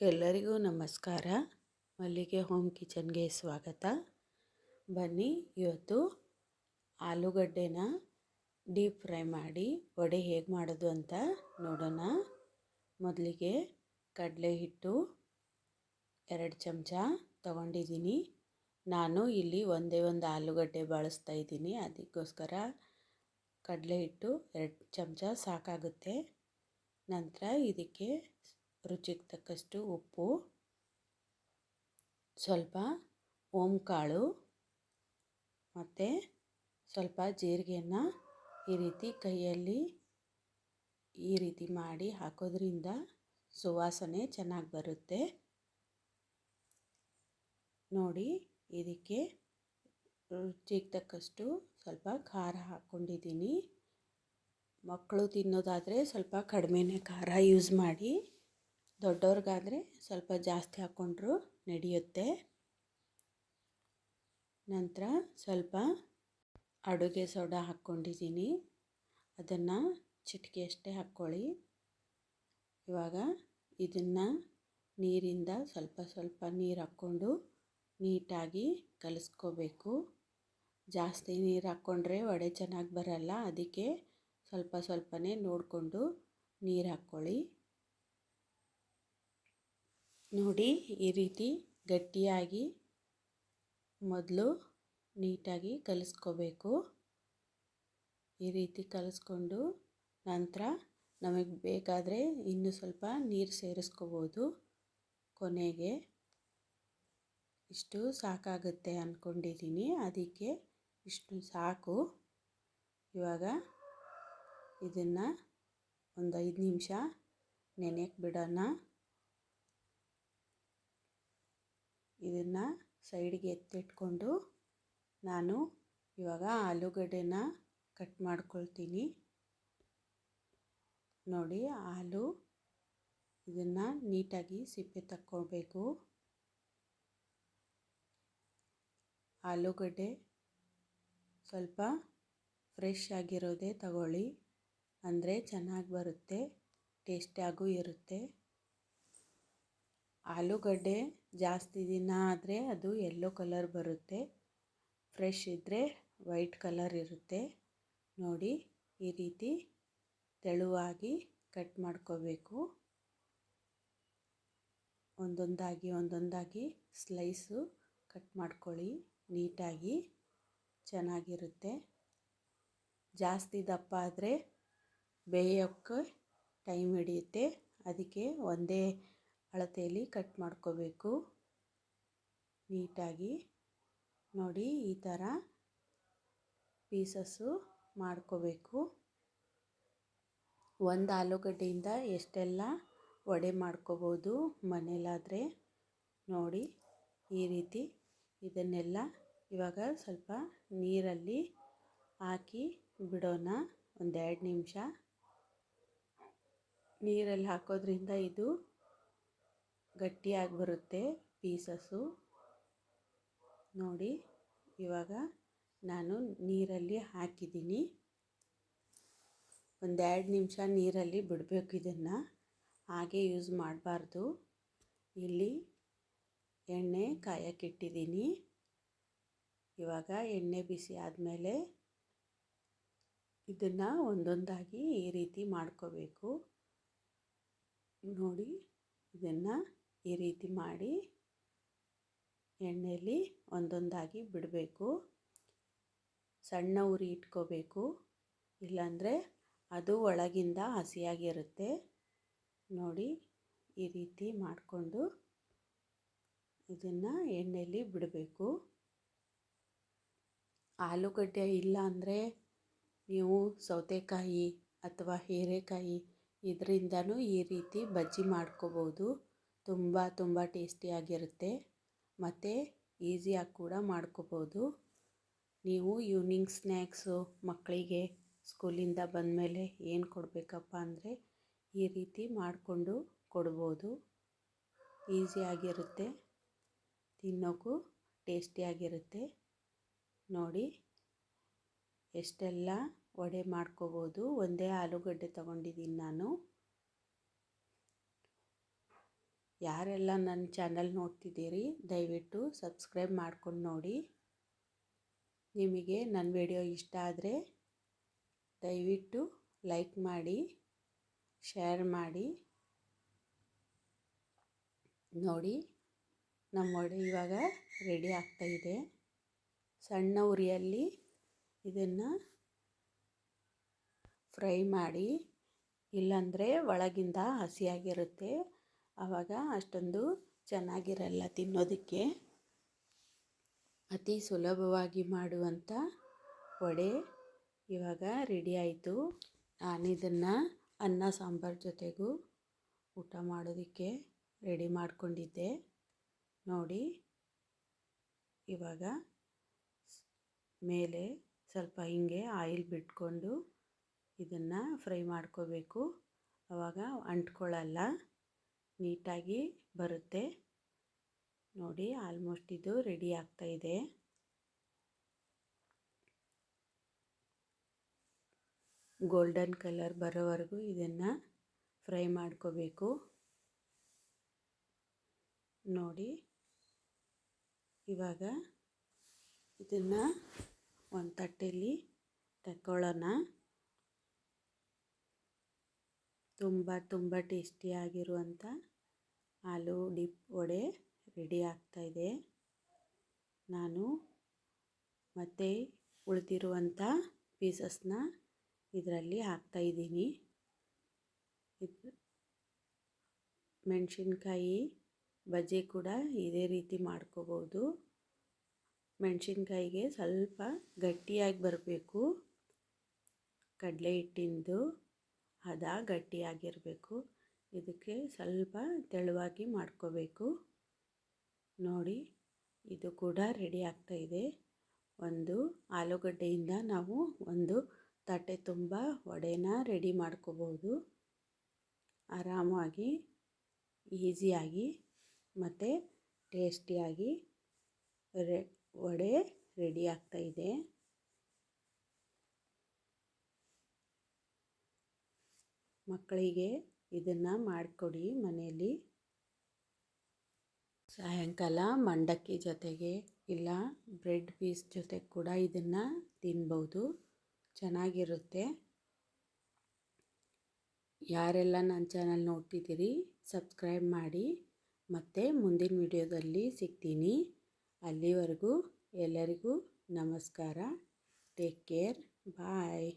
ಎಲ್ಲರಿಗೂ ನಮಸ್ಕಾರ. ಮಲ್ಲಿಗೆ ಹೋಮ್ ಕಿಚನ್ಗೆ ಸ್ವಾಗತ. ಬನ್ನಿ, ಇವತ್ತು ಆಲೂಗಡ್ಡೆನ ಡೀಪ್ ಫ್ರೈ ಮಾಡಿ ವಡೆ ಹೇಗೆ ಮಾಡೋದು ಅಂತ ನೋಡೋಣ. ಮೊದಲಿಗೆ ಕಡಲೆ ಹಿಟ್ಟು ಎರಡು ಚಮಚ ತಗೊಂಡಿದ್ದೀನಿ. ನಾನು ಇಲ್ಲಿ ಒಂದೇ ಒಂದು ಆಲೂಗಡ್ಡೆ ಬಳಸ್ತಾ ಇದ್ದೀನಿ. ಅದಕ್ಕೋಸ್ಕರ ಕಡಲೆ ಹಿಟ್ಟು ಎರಡು ಚಮಚ ಸಾಕಾಗುತ್ತೆ. ನಂತರ ಇದಕ್ಕೆ ರುಚಿಗೆ ತಕ್ಕಷ್ಟು ಉಪ್ಪು, ಸ್ವಲ್ಪ ಕಾಳು ಮತ್ತು ಸ್ವಲ್ಪ ಜೀರಿಗೆಯನ್ನು ಈ ರೀತಿ ಕೈಯಲ್ಲಿ ಈ ರೀತಿ ಮಾಡಿ ಹಾಕೋದ್ರಿಂದ ಸುವಾಸನೆ ಚೆನ್ನಾಗಿ ಬರುತ್ತೆ. ನೋಡಿ, ಇದಕ್ಕೆ ರುಚಿಗೆ ತಕ್ಕಷ್ಟು ಸ್ವಲ್ಪ ಖಾರ ಹಾಕ್ಕೊಂಡಿದ್ದೀನಿ ಮಕ್ಕಳು ತಿನ್ನೋದಾದರೆ ಸ್ವಲ್ಪ ಕಡಿಮೆನೇ ಖಾರ ಯೂಸ್ ಮಾಡಿ. ದೊಡ್ಡವ್ರಿಗಾದರೆ ಸ್ವಲ್ಪ ಜಾಸ್ತಿ ಹಾಕ್ಕೊಂಡ್ರೂ ನಡೆಯುತ್ತೆ. ನಂತರ ಸ್ವಲ್ಪ ಅಡುಗೆ ಸೋಡಾ ಹಾಕ್ಕೊಂಡಿದ್ದೀನಿ. ಅದನ್ನು ಚಿಟಿಕೆಯಷ್ಟೇ ಹಾಕ್ಕೊಳ್ಳಿ. ಇವಾಗ ಇದನ್ನು ನೀರಿಂದ ಸ್ವಲ್ಪ ಸ್ವಲ್ಪ ನೀರು ಹಾಕ್ಕೊಂಡು ನೀಟಾಗಿ ಕಲಿಸ್ಕೋಬೇಕು. ಜಾಸ್ತಿ ನೀರು ಹಾಕ್ಕೊಂಡ್ರೆ ವಡೆ ಚೆನ್ನಾಗಿ ಬರಲ್ಲ, ಅದಕ್ಕೆ ಸ್ವಲ್ಪ ಸ್ವಲ್ಪನೇ ನೋಡಿಕೊಂಡು ನೀರು ಹಾಕ್ಕೊಳ್ಳಿ. ನೋಡಿ ಈ ರೀತಿ ಗಟ್ಟಿಯಾಗಿ ಮೊದಲು ನೀಟಾಗಿ ಕಲಿಸ್ಕೋಬೇಕು. ಈ ರೀತಿ ಕಲಿಸ್ಕೊಂಡು ನಂತರ ನಮಗೆ ಬೇಕಾದರೆ ಇನ್ನೂ ಸ್ವಲ್ಪ ನೀರು ಸೇರಿಸ್ಕೋಬೋದು ಕೊನೆಗೆ. ಇಷ್ಟು ಸಾಕಾಗುತ್ತೆ ಅಂದ್ಕೊಂಡಿದ್ದೀನಿ ಅದಕ್ಕೆ ಇಷ್ಟು ಸಾಕು. ಇವಾಗ ಇದನ್ನು ಒಂದು ಐದು ನಿಮಿಷ ನೆನೆಯಕ್ಕೆ ಬಿಡೋಣ. ಇದನ್ನು ಸೈಡಿಗೆ ಎತ್ತಿಟ್ಕೊಂಡು ನಾನು ಇವಾಗ ಆಲೂಗಡ್ಡೆನ ಕಟ್ ಮಾಡ್ಕೊಳ್ತೀನಿ. ನೋಡಿ ಹಾಲು ಇದನ್ನು ನೀಟಾಗಿ ಸಿಪ್ಪೆ ತಕ್ಕೊಳ್ಬೇಕು ಆಲೂಗಡ್ಡೆ ಸ್ವಲ್ಪ ಫ್ರೆಶ್ ಆಗಿರೋದೇ ತಗೊಳ್ಳಿ. ಅಂದರೆ ಚೆನ್ನಾಗಿ ಬರುತ್ತೆ ಟೇಸ್ಟಿಯಾಗೂ ಇರುತ್ತೆ. ಆಲೂಗಡ್ಡೆ ಜಾಸ್ತಿ ದಿನ ಆದರೆ ಅದು ಯೆಲ್ಲೋ ಕಲರ್ ಬರುತ್ತೆ. ಫ್ರೆಶ್ ಇದ್ದರೆ ವೈಟ್ ಕಲರ್ ಇರುತ್ತೆ. ನೋಡಿ, ಈ ರೀತಿ ತೆಳುವಾಗಿ ಕಟ್ ಮಾಡ್ಕೋಬೇಕು. ಒಂದೊಂದಾಗಿ ಒಂದೊಂದಾಗಿ ಸ್ಲೈಸು ಕಟ್ ಮಾಡ್ಕೊಳ್ಳಿ. ನೀಟಾಗಿ ಚೆನ್ನಾಗಿರುತ್ತೆ. ಜಾಸ್ತಿ ದಪ್ಪ ಆದರೆ ಬೇಯೋಕ್ಕೆ ಟೈಮ್ ಹಿಡಿಯುತ್ತೆ. ಅದಕ್ಕೆ ಒಂದೇ ಅಳತೆಯಲ್ಲಿ ಕಟ್ ಮಾಡ್ಕೋಬೇಕು. ನೀಟಾಗಿ ನೋಡಿ ಈ ಥರ ಪೀಸಸ್ಸು ಮಾಡ್ಕೋಬೇಕು. ಒಂದು ಆಲೂಗಡ್ಡೆಯಿಂದ ಎಷ್ಟೆಲ್ಲ ವಡೆ ಮಾಡ್ಕೋಬೋದು ಮನೇಲಾದರೆ ನೋಡಿ ಈ ರೀತಿ ಇದನ್ನೆಲ್ಲ ಇವಾಗ ಸ್ವಲ್ಪ ನೀರಲ್ಲಿ ಹಾಕಿ ಬಿಡೋಣ ಒಂದೆರಡು ನಿಮಿಷ. ನೀರಲ್ಲಿ ಹಾಕೋದ್ರಿಂದ ಇದು ಗಟ್ಟಿಯಾಗಿ ಬರುತ್ತೆ ಪೀಸಸ್ಸು. ನೋಡಿ, ಇವಾಗ ನಾನು ನೀರಲ್ಲಿ ಹಾಕಿದ್ದೀನಿ. ಒಂದೆರಡು ನಿಮಿಷ ನೀರಲ್ಲಿ ಬಿಡಬೇಕು ಇದನ್ನು. ಹಾಗೆ ಯೂಸ್ ಮಾಡಬಾರ್ದು. ಇಲ್ಲಿ ಎಣ್ಣೆ ಕಾಯಕ್ಕಿಟ್ಟಿದ್ದೀನಿ ಇವಾಗ ಎಣ್ಣೆ ಬಿಸಿ ಆದಮೇಲೆ ಇದನ್ನು ಒಂದೊಂದಾಗಿ ಈ ರೀತಿ ಮಾಡ್ಕೋಬೇಕು. ನೋಡಿ, ಇದನ್ನು ಈ ರೀತಿ ಮಾಡಿ ಎಣ್ಣೆಯಲ್ಲಿ ಒಂದೊಂದಾಗಿ ಬಿಡಬೇಕು. ಸಣ್ಣ ಉರಿ ಇಟ್ಕೋಬೇಕು. ಇಲ್ಲಾಂದರೆ ಅದು ಒಳಗಿಂದ ಹಸಿಯಾಗಿರುತ್ತೆ. ನೋಡಿ, ಈ ರೀತಿ ಮಾಡಿಕೊಂಡು ಇದನ್ನು ಎಣ್ಣೆಯಲ್ಲಿ ಬಿಡಬೇಕು. ಆಲೂಗಡ್ಡೆ ಇಲ್ಲ ಅಂದರೆ ನೀವು ಸೌತೆಕಾಯಿ ಅಥವಾ ಹೀರೆಕಾಯಿ ಇದರಿಂದನೂ ಈ ರೀತಿ ಬಜ್ಜಿ ಮಾಡ್ಕೋಬೋದು. ತುಂಬ ತುಂಬ ಟೇಸ್ಟಿಯಾಗಿರುತ್ತೆ ಮತ್ತು ಈಸಿಯಾಗಿ ಕೂಡ ಮಾಡ್ಕೋಬೋದು. ನೀವು ಈವ್ನಿಂಗ್ ಸ್ನ್ಯಾಕ್ಸು ಮಕ್ಕಳಿಗೆ ಸ್ಕೂಲಿಂದ ಬಂದಮೇಲೆ ಏನು ಕೊಡಬೇಕಪ್ಪ ಅಂದರೆ ಈ ರೀತಿ ಮಾಡಿಕೊಂಡು ಕೊಡ್ಬೋದು. ಈಸಿಯಾಗಿರುತ್ತೆ ತಿನ್ನೋಕ್ಕೂ ಟೇಸ್ಟಿಯಾಗಿರುತ್ತೆ ನೋಡಿ, ಎಷ್ಟೆಲ್ಲ ವಡೆ ಮಾಡ್ಕೋಬೋದು. ಒಂದೇ ಆಲೂಗಡ್ಡೆ ತಗೊಂಡಿದ್ದೀನಿ ನಾನು. ಯಾರೆಲ್ಲ ನನ್ನ ಚಾನಲ್ ನೋಡ್ತಿದ್ದೀರಿ, ದಯವಿಟ್ಟು ಸಬ್ಸ್ಕ್ರೈಬ್ ಮಾಡ್ಕೊಂಡು ನೋಡಿ. ನಿಮಗೆ ನನ್ನ ವಿಡಿಯೋ ಇಷ್ಟ ಆದರೆ ದಯವಿಟ್ಟು ಲೈಕ್ ಮಾಡಿ, ಶೇರ್ ಮಾಡಿ. ನೋಡಿ ನಮ್ಮ ವಡೆ ಇವಾಗ ರೆಡಿ ಆಗ್ತಾಯಿದೆ ಸಣ್ಣ ಉರಿಯಲ್ಲಿ ಇದನ್ನು ಫ್ರೈ ಮಾಡಿ, ಇಲ್ಲಾಂದರೆ ಒಳಗಿಂದ ಹಸಿಯಾಗಿರುತ್ತೆ. ಆವಾಗ ಅಷ್ಟೊಂದು ಚೆನ್ನಾಗಿರಲ್ಲ ತಿನ್ನೋದಕ್ಕೆ. ಅತಿ ಸುಲಭವಾಗಿ ಮಾಡುವಂಥ ವಡೆ ಇವಾಗ ರೆಡಿ ಆಯಿತು. ನಾನಿದನ್ನು ಅನ್ನ, ಸಾಂಬಾರು ಜೊತೆಗೂ ಊಟ ಮಾಡೋದಕ್ಕೆ ರೆಡಿ ಮಾಡಿಕೊಂಡಿದ್ದೆ. ನೋಡಿ, ಇವಾಗ ಮೇಲೆ ಸ್ವಲ್ಪ ಹಿಂಗೆ ಆಯಿಲ್ ಬಿಟ್ಕೊಂಡು ಇದನ್ನು ಫ್ರೈ ಮಾಡ್ಕೋಬೇಕು. ಆವಾಗ ಅಂಟ್ಕೊಳ್ಳಲ್ಲ. ನೀಟಾಗಿ ಬರುತ್ತೆ. ನೋಡಿ ಆಲ್ಮೋಸ್ಟ್ ಇದು ರೆಡಿ ಆಗ್ತಾ ಇದೆ. ಗೋಲ್ಡನ್ ಕಲರ್ ಬರೋವರೆಗೂ ಇದನ್ನು ಫ್ರೈ ಮಾಡ್ಕೋಬೇಕು. ನೋಡಿ, ಇವಾಗ ಇದನ್ನು ಒಂದು ತಟ್ಟೆಯಲ್ಲಿ ತಗೊಳ್ಳೋಣ ತುಂಬ ತುಂಬ ಟೇಸ್ಟಿಯಾಗಿರುವಂಥ ಆಲೂ ಡಿಪ್ ವಡೆ ರೆಡಿ ಆಗ್ತಾಯಿದೆ ನಾನು ಮತ್ತೆ ಉಳಿದಿರುವಂಥ ಪೀಸಸ್ನ ಇದರಲ್ಲಿ ಹಾಕ್ತಾಯಿದ್ದೀನಿ ಇದು ಮೆಣಸಿನ್ಕಾಯಿ ಬಜ್ಜಿ ಕೂಡ ಇದೇ ರೀತಿ ಮಾಡ್ಕೋಬೋದು. ಮೆಣಸಿನ್ಕಾಯಿಗೆ ಸ್ವಲ್ಪ ಗಟ್ಟಿಯಾಗಿ ಬರಬೇಕು. ಕಡಲೆ ಹಿಟ್ಟಿಂದು ಹದ ಗಟ್ಟಿಯಾಗಿರಬೇಕು. ಇದಕ್ಕೆ ಸ್ವಲ್ಪ ತೆಳುವಾಗಿ ಮಾಡ್ಕೋಬೇಕು. ನೋಡಿ, ಇದು ಕೂಡ ರೆಡಿ ಆಗ್ತಾ ಇದೆ. ಒಂದು ಆಲೂಗಡ್ಡೆಯಿಂದ ನಾವು ಒಂದು ತಟ್ಟೆ ತುಂಬ ವಡೆನ ರೆಡಿ ಮಾಡ್ಕೋಬೋದು ಆರಾಮಾಗಿ, ಈಸಿಯಾಗಿ, ಮತ್ತು ಟೇಸ್ಟಿಯಾಗಿ ರೆ, ವಡೆ ರೆಡಿ ಇದೆ. ಮಕ್ಕಳಿಗೆ ಇದನ್ನು ಮಾಡಿಕೊಡಿ ಮನೆಯಲ್ಲಿ. ಸಾಯಂಕಾಲ ಮಂಡಕ್ಕಿ ಜೊತೆಗೆ ಇಲ್ಲ ಬ್ರೆಡ್ ಪೀಸ್ ಜೊತೆ ಕೂಡ ಇದನ್ನು ತಿನ್ಬೋದು. ಚೆನ್ನಾಗಿರುತ್ತೆ. ಯಾರೆಲ್ಲ ನನ್ನ ಚಾನಲ್ ನೋಡ್ತಿದ್ದೀರಿ ಸಬ್ಸ್ಕ್ರೈಬ್ ಮಾಡಿ. ಮತ್ತು ಮುಂದಿನ ವಿಡಿಯೋದಲ್ಲಿ ಸಿಗ್ತೀನಿ. ಅಲ್ಲಿವರೆಗೂ ಎಲ್ಲರಿಗೂ ನಮಸ್ಕಾರ. Take care bye